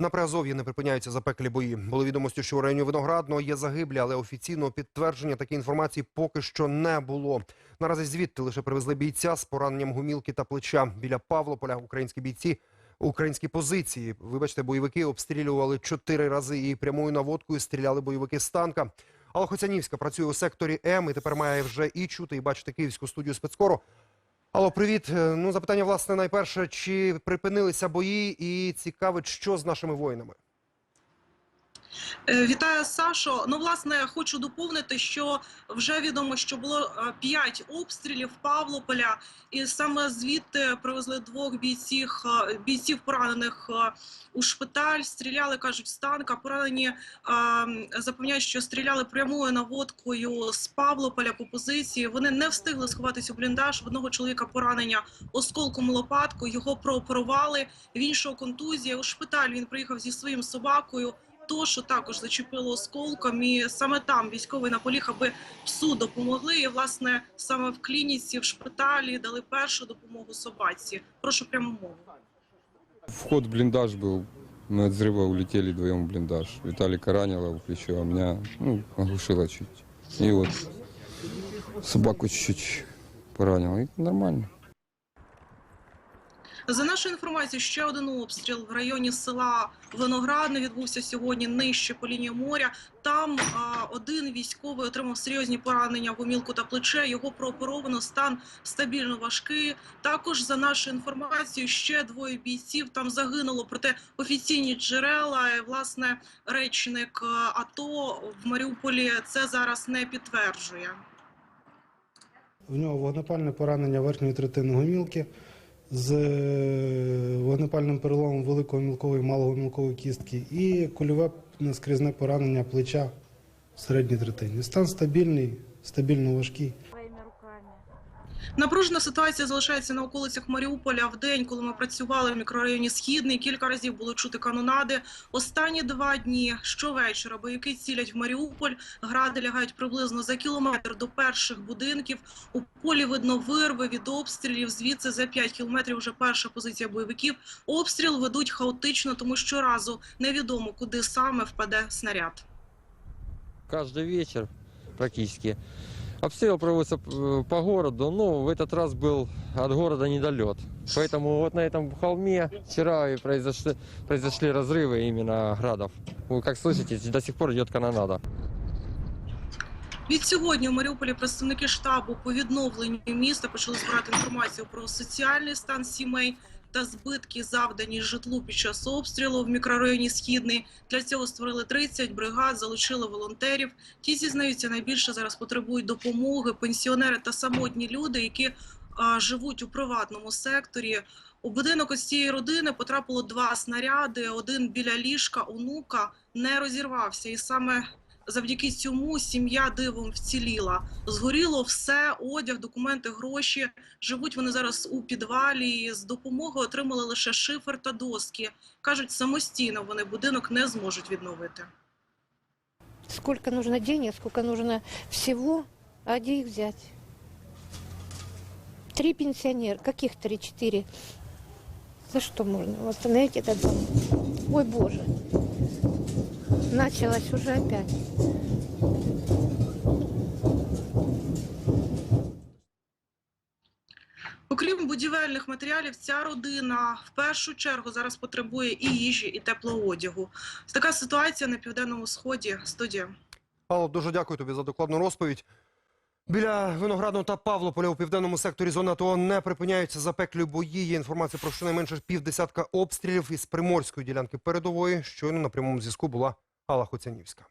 На Приазов'ї не припиняються запеклі бої. Були відомості, що у районі Виноградного є загиблі, але офіційного підтвердження такої інформації поки що не було. Наразі звідти лише привезли бійця з пораненням гумілки та плеча. Біля Павлополя українські бійці, українські позиції. Вибачте, бойовики обстрілювали чотири рази і прямою наводкою стріляли бойовики з танка. Алла Хоцянівська працює у секторі М і тепер має вже і чути, і бачити київську студію спецкору. Алло, привіт. Е, Ну, запитання, власне, найперше, чи припинилися бої, і цікавить, що з нашими воїнами? Е, Вітаю, Сашо. Ну, власне, хочу доповнити, що вже відомо, що було е, п'ять обстрілів Павлополя, і саме звідти привезли двох бійців, е, бійців поранених у шпиталь. Стріляли, кажуть, з танка. Поранені запевняють, що стріляли прямою наводкою з Павлополя по позиції. Вони не встигли сховатись у бліндаж. В одного чоловіка поранення осколком лопатку. Його прооперували. В іншого контузія. У шпиталь він приїхав зі своїм собакою. То, що також зачепило осколком, і саме там військовий наполіг, аби псу допомогли. І власне саме в клініці, в шпиталі дали першу допомогу собаці. Прошу пряму мову. Вход в блиндаж был. Мы от взрыва улетели вдвоем в блиндаж. Виталика ранило в плечо, а меня ну, оглушило чуть. И вот собаку чуть-чуть поранило. И нормально. За нашою інформацією, ще один обстріл в районі села Виноградне відбувся сьогодні нижче по лінії моря. Там а, один військовий отримав серйозні поранення в гумілку та плече. Його прооперовано, стан стабільно важкий. Також за нашою інформацією, ще двоє бійців там загинуло. Проте офіційні джерела, і, власне, речник АТО в Маріуполі це зараз не підтверджує. У нього вогнепальне поранення верхньої третини гомілки з е, вогнепальним переломом великого мілкової малого мілкової кістки і кульове наскрізне поранення плеча в середній третині. Стан стабільний, стабільно важкий. Напружена ситуація залишається на околицях Маріуполя в день, коли ми працювали в мікрорайоні Східний. Кілька разів було чути канонади. Останні два дні щовечора бойовики цілять в Маріуполь. Гради лягають приблизно за кілометр до перших будинків. У полі видно вирви від обстрілів. Звідси за 5 кілометрів вже перша позиція бойовиків. Обстріл ведуть хаотично, тому щоразу невідомо, куди саме впаде снаряд. каждый вечер практически. Обстрел проводится э, по городу, но в этот раз был от города недолет. Поэтому вот на этом холме вчера и произошли, произошли разрывы именно градов. Вы как слышите, до сих пор идет канонада. Від сьогодні у Маріуполі представники штабу по відновленню міста почали збирати інформацію про соціальний стан сімей та збитки, завдані житлу під час обстрілу в мікрорайоні Східний. Для цього створили 30 бригад, залучили волонтерів. Ті зізнаються, найбільше зараз потребують допомоги пенсіонери та самотні люди, які а, живуть у приватному секторі. У будинок ось цієї родини потрапило два снаряди. Один біля ліжка онука не розірвався, і саме завдяки цьому сім'я дивом вціліла. Згоріло все, одяг, документи, гроші. Живуть вони зараз у підвалі. З допомогою отримали лише шифер та доски. Кажуть, самостійно вони будинок не зможуть відновити. Сколько нужно денег, сколько нужно всего, а где их взять? Три пенсионера, каких три-четыре? За что можно восстановить этот дом? Ой, Боже. Началось уже опять. Окрім будівельних матеріалів, ця родина в першу чергу зараз потребує і їжі, і теплого одягу. Така ситуація на південному сході. Студія. Алло, дуже дякую тобі за докладну розповідь. Біля Виноградного та Павлополя у південному секторі зони АТО не припиняються запеклі бої. Є інформація про щонайменше півдесятка обстрілів із приморської ділянки передової. Щойно на прямому зв'язку була Алла Хоцянівська.